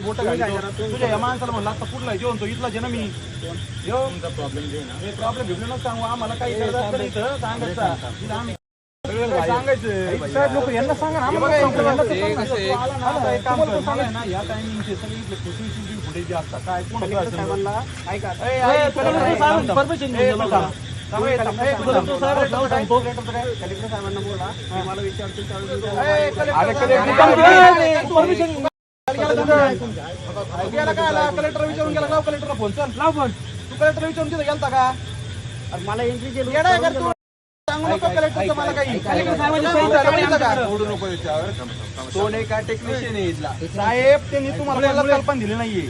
मोठं गाडी तो. तुझ्या या माणसाला म्हणलं आता कुठला जेवण तो इथला जे ना मी. प्रॉब्लेम बिब्लेम सांगू. आम्हाला काही सांगायचा. सांगायचं. लोक यांना सांगा ना. ना. मला ना, या टायमिंगचे सगळे फुटेज जे असतात काय कोण ए, ऐ, ऐ, कलेक्टर साहेब, परमिशन घेऊन गेलो का? थांब, ए, थांब, ए, कलेक्टर साहेब, नाव सांगतो. ए, कलेक्टर परमिशन गेला काय आला कलेक्टर विचारून गेला लाव कलेक्टरला फोन चल. लाव फोन तू कलेक्टर विचारून तिथं गेलता का? मला एंट्री केली येडा आहे का तू? सांगू नको कलेक्टरचं मला काही. कलेक्टर साहेबांनी सही झाली माहिती का? तो नाही का टेक्निशियन आहे इथला? साहेब त्यांनी तुम्हाला कल्पना दिली नाहीये.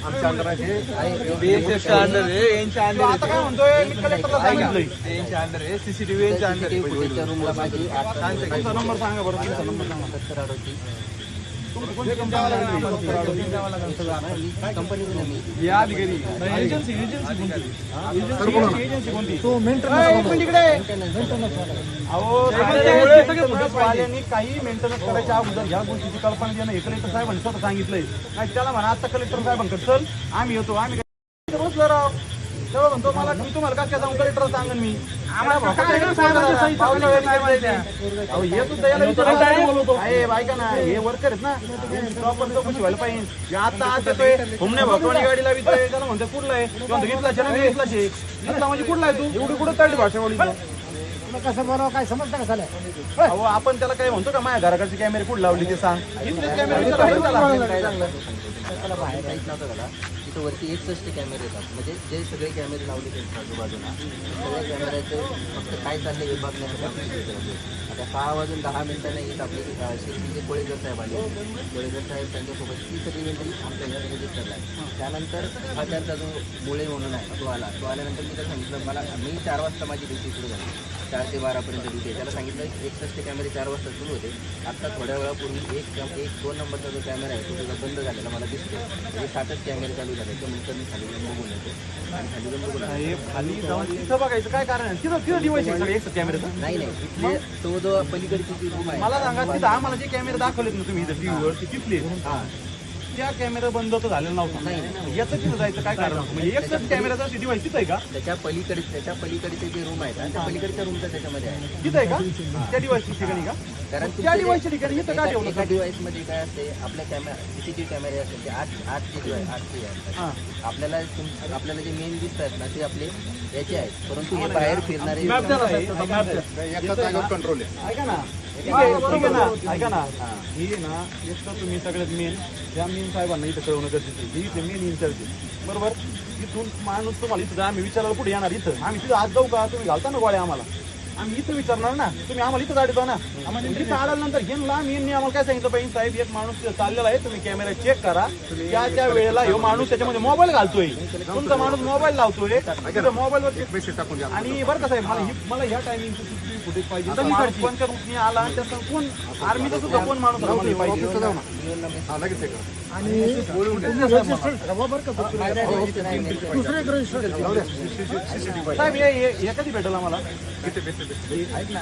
बीएसएफच्या अंडर आहे यांच्या तो अंडर आता काय म्हणतोय? मी कलेक्टरला सांगितलंय यांच्या अंडर आहे सीसीटीव्ही यांच्या अंडर आहे. नंबर सांगा बरं तुमचा नंबर सांगा. सत्तर अडोतीस. अहो काही मेंटेनन्स करायच्या अगोदर ह्या गोष्टीची कल्पना देणं हे कलेक्टर साहेबांनी स्वतः सांगितलंय त्याला म्हणा आता कलेक्टर साहेबांकडे चल आम्ही येतो आम्ही तेव्हा म्हणतो मला मी तुम्हाला कसं काय जाऊन कलेक्टर सांगेन मी. आम्हाला पावलं वेळ नाही माहिती. अहो हे सुद्धा याला आहे बायका ना हे वर्कर आहेत ना. प्रॉपर चौकशी व्हायला पाहिजे. हे आता आज येतोय गाडीला वितोय त्याला म्हणतोय कुठला आहे? किंवा घेतला ना मी घेतलाच आहे. म्हणजे कुठला आहे तू? एवढी कुठं तळली भाषा कसं बरोबर काय समजतं का झालं अहो आपण त्याला काय म्हणतो का? माझ्या घराकडचे कॅमेरे कुठे लावली ते सांग. इथलेच विचारा बरं त्याला. त्याला बाहेर काहीच नव्हतं त्याला तिथं वरती एकसष्ट कॅमेरे येतात. म्हणजे जे सगळे कॅमेरे लावले त्यांच्या आजूबाजूला. सगळ्या कॅमेऱ्याचं फक्त काय चाललंय हे बघण्यासाठी आता सहा वाजून दहा मिनिटांनी येत आपले अं, शेतीचे कोळेकर साहेब आले. कोळेकर साहेब त्यांच्यासोबत ती सगळी एंट्री आमच्या ह्यात रजिस्टरला आहे त्यानंतर हा त्यांचा जो मुळे म्हणून आहे तो आला. तो आल्यानंतर मी त्याला सांगितलं मला मी चार वाजता माझी ड्युटी सुरू झाली. चार ते बारापर्यंत ड्युटी आहे. त्याला सांगितलं एकसष्ट कॅमेरे चार वाजता सुरू होते. आत्ता थोड्या वेळापूर्वी एक कॅम एक दोन नंबरचा जो कॅमेरा आहे तो त्याचा बंद झालेला मला दिसतो म्हणजे सातच कॅमेरे चालू झाले. तर नंतर मी खाली जाऊन बघून येतो. आणि खाली जाऊन बघून खाली जाऊन तिथं बघायचं. काय कारण आहे? तिथं तिथं एकच नाही नाही. इथले तो जो पलीकडची जी रूम आहे मला सांगा तिथं आम्हाला जे कॅमेरे दाखवलेत ना तुम्ही इथं टीव्हीवर ते तिथले. त्या कॅमेरा बंद तर झालेला नव्हता. याचं तिथं जायचं? काय कारण? म्हणजे एकच कॅमेराचा डिवाइस तिथं आहे का? त्याच्या पलीकडे त्याच्या पलीकडचे जे रूम आहेत त्या पलीकडच्या रूमचं त्याच्यामध्ये आहे. तिथं आहे का? त्या डिवाइस ठिकाणी का? कारण एका डिव्हाइसमध्ये काय असते आपल्या कॅमेरा सीसीटीव्ही कॅमेरे असतात ते आठ आठचे डिव्हाइस आठचे हा. आपल्याला तुम- आपल्याला जे मेन दिसत आहेत ना ते आपले याचे आहेत. परंतु हे बाहेर फिरणारे. कंट्रोल आहे. ना. ठीक आहे ना? ऐका ना. ही. आहे ना एक तर तुम्ही सगळ्यात मेन त्या मेन साहेबांना इथं कळवणं गरजेचं ही इथे मेन इन्चार्ज बरोबर? इथून माणूस तुम्हाला इथं आम्ही विचारायला कुठे येणार इथं. आम्ही तिथं आज जाऊ का? तुम्ही घालता ना गोळ्या आम्हाला. आम्ही इथं विचारणार ना. तुम्ही आम्हाला इथं गाडीतो ना आम्हाला इथं आल्यानंतर घेऊन लांब यांनी आम्हाला काय सांगितलं पाहिजे साहेब एक माणूस चाललेला आहे. तुम्ही कॅमेरा चेक करा. त्या त्या वेळेला ह्यो माणूस त्याच्यामध्ये मोबाईल घालतोय. तुमचा माणूस मोबाईल लावतोय? मोबाईलवर आणि बरं का साहेब मला ही मला ह्या टायमिंगचं पाहिजे? तर माणूस कोणत्या रूटने आला आणि त्याचं कोण आर्मीचा सुद्धा कोण माणूस आला मला पाहिजे. हा. साहेब कधी भेटेल आम्हाला? ऐक ना.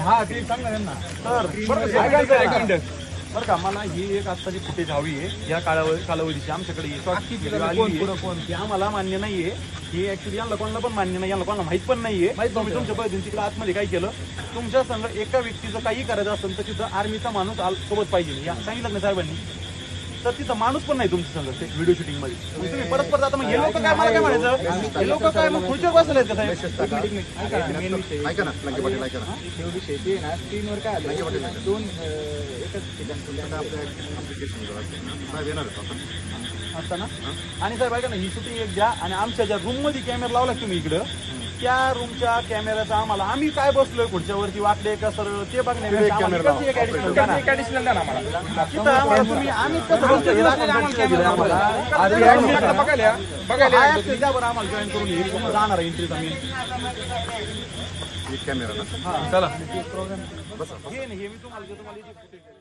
हा ते सांग ना. त्यांना तर बरं. बरं का मला ही एक आत्ताची फुटेज हवी आहे. या काळावधी कालावधीची आमच्याकडे ही short video आली आहे. ती आम्हाला मान्य नाहीये. ही ऍक्च्युली यांना कोणाला पण मान्य नाही यांना कोणाला माहीत पण नाहीये. तुम्ही तुमच्या पद्धतीने तिकडे आतमध्ये काय केलं? तुमच्या संग एका व्यक्तीचं काही करायचं असेल तर तिथं आर्मीचा माणूस आल- सोबत पाहिजे. या सांगितलं ना साहेबांनी? तर तिथं माणूस पण नाही तुमच्या संग ते व्हिडिओ शूटिंगमध्ये. तुम्ही परत परत आता मग हे लोक काय मला काय म्हणायचं? हे लोक काय मग खुर्चीवर बसले ऐका ना. ऐका ना लंके पाटील ऐका ना. विषय. ते ना स्क्रीनवर काय आलं? दोन एकच ठिकाणी आता आपल्या application वर असते ना. साहेब येणार आहेत आता. असताना आणि साहेब ऐका ना ही शूटिंग एक द्या आणि आमच्या ज्या रूममध्ये कॅमेरा लावला तुम्ही इकडं त्या रूमच्या कॅमेऱ्याचा आम्हाला. आम्ही काय बसलोय खुर्च्या वरती? वाकडे का सरळ? ते बघण्यापेक्षा आम्हाला इकडची एक additional द्या ना. तिथं आम्हाला तुम्ही आम्ही कसं बसलोय हे आम्हाला आम्हाला. हा द्या बरं आम्हाला जॉईन करून तुम्हाला जाणार आहे मी हे नाही हे तुम्हाला देतो मला इथे footage द्या.